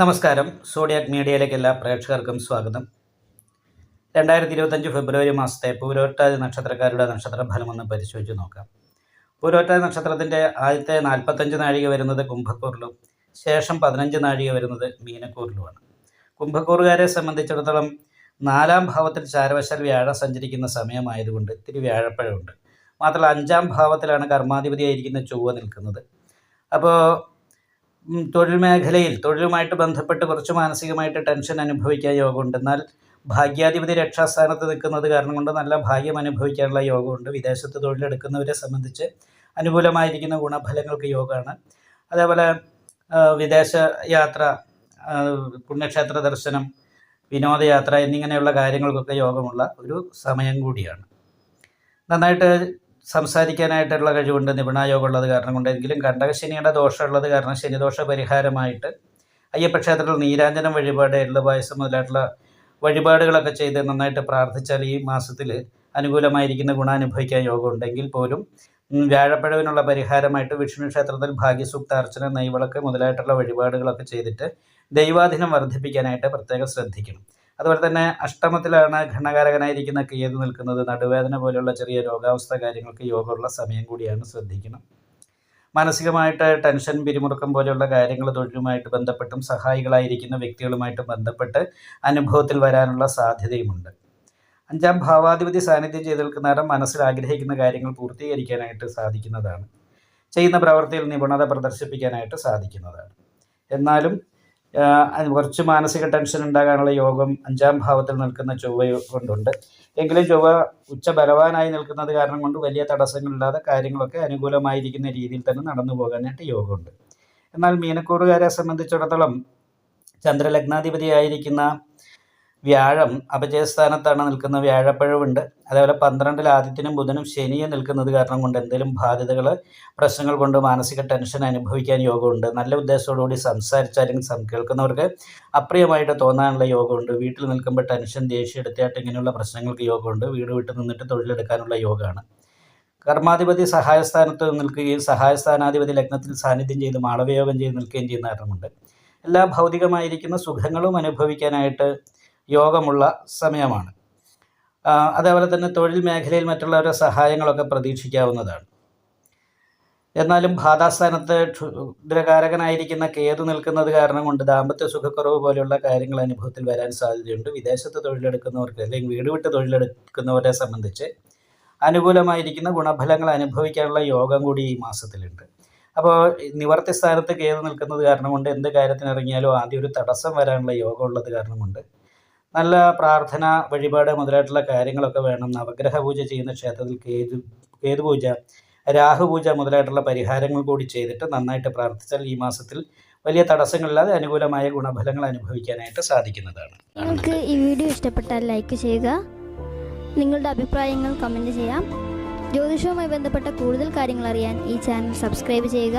നമസ്കാരം. സോഡിയാക് മീഡിയയിലേക്ക് എല്ലാ പ്രേക്ഷകർക്കും സ്വാഗതം. രണ്ടായിരത്തി ഇരുപത്തഞ്ച് ഫെബ്രുവരി മാസത്തെ പൂരോട്ടാതി നക്ഷത്രക്കാരുടെ നക്ഷത്ര ഫലമൊന്ന് പരിശോധിച്ച് നോക്കാം. പൂരോട്ടാതി നക്ഷത്രത്തിന്റെ ആദ്യത്തെ നാൽപ്പത്തഞ്ച് നാഴിക വരുന്നത് കുംഭക്കൂറിലും ശേഷം പതിനഞ്ച് നാഴിക വരുന്നത് മീനക്കൂറിലുമാണ്. കുംഭക്കൂറുകാരെ സംബന്ധിച്ചിടത്തോളം നാലാം ഭാവത്തിൽ ചാരവശാൽ വ്യാഴം സഞ്ചരിക്കുന്ന സമയമായതുകൊണ്ട് ഇത്തിരി വ്യാഴപ്പഴമുണ്ട്. മാത്രമല്ല അഞ്ചാം ഭാവത്തിലാണ് കർമാധിപതിയായിരിക്കുന്ന ചൊവ്വ നിൽക്കുന്നത്. അപ്പോൾ തൊഴിൽ മേഖലയിൽ തൊഴിലുമായിട്ട് ബന്ധപ്പെട്ട് കുറച്ച് മാനസികമായിട്ട് ടെൻഷൻ അനുഭവിക്കാൻ യോഗമുണ്ട്. എന്നാൽ ഭാഗ്യാധിപതി രക്ഷാസ്ഥാനത്ത് നിൽക്കുന്നത് കാരണം കൊണ്ട് നല്ല ഭാഗ്യം അനുഭവിക്കാനുള്ള യോഗമുണ്ട്. വിദേശത്ത് തൊഴിലെടുക്കുന്നവരെ സംബന്ധിച്ച് അനുകൂലമായിരിക്കുന്ന ഗുണഫലങ്ങൾക്ക് യോഗമാണ്. അതേപോലെ വിദേശ യാത്ര പുണ്യക്ഷേത്ര ദർശനം വിനോദയാത്ര എന്നിങ്ങനെയുള്ള കാര്യങ്ങൾക്കൊക്കെ യോഗമുള്ള ഒരു സമയം കൂടിയാണ്. നന്നായിട്ട് സംസാരിക്കാനായിട്ടുള്ള കഴിവുണ്ട്. നിപുണയോഗം ഉള്ളത് കാരണം കൊണ്ടെങ്കിലും കണ്ടകശനിയുടെ ദോഷമുള്ളത് കാരണം ശനിദോഷ പരിഹാരമായിട്ട് അയ്യപ്പക്ഷേത്രത്തിൽ നീരാഞ്ജനം വഴിപാട് എള്ളു പായസം മുതലായിട്ടുള്ള വഴിപാടുകളൊക്കെ ചെയ്ത് നന്നായിട്ട് പ്രാർത്ഥിച്ചാൽ ഈ മാസത്തിൽ അനുകൂലമായിരിക്കുന്ന ഗുണം അനുഭവിക്കാൻ യോഗം ഉണ്ടെങ്കിൽ പോലും വ്യാഴപ്പഴവിനുള്ള പരിഹാരമായിട്ട് വിഷ്ണു ക്ഷേത്രത്തിൽ ഭാഗ്യസൂക്ത അർച്ചന നെയ്വിളക്ക് മുതലായിട്ടുള്ള വഴിപാടുകളൊക്കെ ചെയ്തിട്ട് ദൈവാധീനം വർദ്ധിപ്പിക്കാനായിട്ട് പ്രത്യേകം ശ്രദ്ധിക്കണം. അതുപോലെ തന്നെ അഷ്ടമത്തിലാണ് ഘണകാരകനായിരിക്കുന്ന കേതു നിൽക്കുന്നത്. നടുവേദന പോലെയുള്ള ചെറിയ രോഗാവസ്ഥ കാര്യങ്ങൾക്ക് യോഗമുള്ള സമയം കൂടിയാണ് ശ്രദ്ധിക്കണം. മാനസികമായിട്ട് ടെൻഷൻ പിരിമുറുക്കം പോലെയുള്ള കാര്യങ്ങൾ തൊഴിലുമായിട്ട് ബന്ധപ്പെട്ടും സഹായികളായിരിക്കുന്ന വ്യക്തികളുമായിട്ട് ബന്ധപ്പെട്ട് അനുഭവത്തിൽ വരാനുള്ള സാധ്യതയുമുണ്ട്. അഞ്ചാം ഭാവാധിപതി സാന്നിധ്യം ചെയ്ത് നിൽക്കുന്നവരെ മനസ്സിൽ ആഗ്രഹിക്കുന്ന കാര്യങ്ങൾ പൂർത്തീകരിക്കാനായിട്ട് സാധിക്കുന്നതാണ്. ചെയ്യുന്ന പ്രവൃത്തിയിൽ നിപുണത പ്രദർശിപ്പിക്കാനായിട്ട് സാധിക്കുന്നതാണ്. എന്നാലും കുറച്ച് മാനസിക ടെൻഷൻ ഉണ്ടാകാനുള്ള യോഗം അഞ്ചാം ഭാവത്തിൽ നിൽക്കുന്ന ചൊവ്വ കൊണ്ടുണ്ട്. എങ്കിലും ചൊവ്വ ഉച്ച ബലവാനായി നിൽക്കുന്നത് കാരണം കൊണ്ട് വലിയ തടസ്സങ്ങളില്ലാതെ കാര്യങ്ങളൊക്കെ അനുകൂലമായിരിക്കുന്ന രീതിയിൽ തന്നെ നടന്നു പോകാനായിട്ട് യോഗമുണ്ട്. എന്നാൽ മീനക്കൂറുകാരെ സംബന്ധിച്ചിടത്തോളം ചന്ദ്രലഗ്നാധിപതിയായിരിക്കുന്ന വ്യാഴം അപജയസ്ഥാനത്താണ് നിൽക്കുന്ന വ്യാഴപ്പഴവുണ്ട്. അതേപോലെ പന്ത്രണ്ടിൽ ആദ്യത്തിനും ബുധനും ശനിയും നിൽക്കുന്നത് കാരണം കൊണ്ട് എന്തെങ്കിലും ബാധ്യതകൾ പ്രശ്നങ്ങൾ കൊണ്ട് മാനസിക ടെൻഷൻ അനുഭവിക്കാൻ യോഗമുണ്ട്. നല്ല ഉദ്ദേശത്തോടുകൂടി സംസാരിച്ചാലും സം കേൾക്കുന്നവർക്ക് അപ്രിയമായിട്ട് തോന്നാനുള്ള യോഗമുണ്ട്. വീട്ടിൽ നിൽക്കുമ്പോൾ ടെൻഷൻ ദേഷ്യം എടുത്തിയായിട്ട് ഇങ്ങനെയുള്ള പ്രശ്നങ്ങൾക്ക് യോഗമുണ്ട്. വീട് വിട്ട് നിന്നിട്ട് തൊഴിലെടുക്കാനുള്ള യോഗമാണ്. കർമാധിപതി സഹായസ്ഥാനത്ത് നിൽക്കുകയും സഹായസ്ഥാനാധിപതി ലഗ്നത്തിൽ സാന്നിധ്യം ചെയ്ത് മാളവയോഗം ചെയ്ത് നിൽക്കുകയും ചെയ്യുന്ന കാരണമുണ്ട്. എല്ലാ ഭൗതികമായിരിക്കുന്ന സുഖങ്ങളും അനുഭവിക്കാനായിട്ട് യോഗമുള്ള സമയമാണ്. അതേപോലെ തന്നെ തൊഴിൽ മേഖലയിൽ മറ്റുള്ളവരുടെ സഹായങ്ങളൊക്കെ പ്രതീക്ഷിക്കാവുന്നതാണ്. എന്നാലും ഭാതാസ്ഥാനത്ത് ക്ഷുദ്രകാരകനായിരിക്കുന്ന കേതു നിൽക്കുന്നത് കാരണം കൊണ്ട് ദാമ്പത്യ സുഖക്കുറവ് പോലെയുള്ള കാര്യങ്ങൾ അനുഭവത്തിൽ വരാൻ സാധ്യതയുണ്ട്. വിദേശത്ത് തൊഴിലെടുക്കുന്നവർക്ക് അല്ലെങ്കിൽ വീട് വിട്ട് തൊഴിലെടുക്കുന്നവരെ സംബന്ധിച്ച് അനുകൂലമായിരിക്കുന്ന ഗുണഫലങ്ങൾ അനുഭവിക്കാനുള്ള യോഗം കൂടി ഈ മാസത്തിലുണ്ട്. അപ്പോൾ നിവർത്തി സ്ഥാനത്ത് കേതു നിൽക്കുന്നത് കാരണം കൊണ്ട് എന്ത് കാര്യത്തിനിറങ്ങിയാലും ആദ്യം ഒരു തടസ്സം വരാനുള്ള യോഗം ഉള്ളത് കാരണം കൊണ്ട് നല്ല പ്രാർത്ഥന വഴിപാട് മുതലായിട്ടുള്ള കാര്യങ്ങളൊക്കെ വേണം. നവഗ്രഹ പൂജ ചെയ്യുന്ന ക്ഷേത്രത്തിൽ കേതു കേതുപൂജ രാഹുപൂജ മുതലായിട്ടുള്ള പരിഹാരങ്ങൾ കൂടി ചെയ്തിട്ട് നന്നായിട്ട് പ്രാർത്ഥിച്ചാൽ ഈ മാസത്തിൽ വലിയ തടസ്സങ്ങളില്ലാതെ അനുകൂലമായ ഗുണഫലങ്ങൾ അനുഭവിക്കാനായിട്ട് സാധിക്കുന്നതാണ്. നിങ്ങൾക്ക് ഈ വീഡിയോ ഇഷ്ടപ്പെട്ടാൽ ലൈക്ക് ചെയ്യുക. നിങ്ങളുടെ അഭിപ്രായങ്ങൾ കമന്റ് ചെയ്യാം. ജ്യോതിഷവുമായി ബന്ധപ്പെട്ട കൂടുതൽ കാര്യങ്ങൾ അറിയാൻ ഈ ചാനൽ സബ്സ്ക്രൈബ് ചെയ്യുക.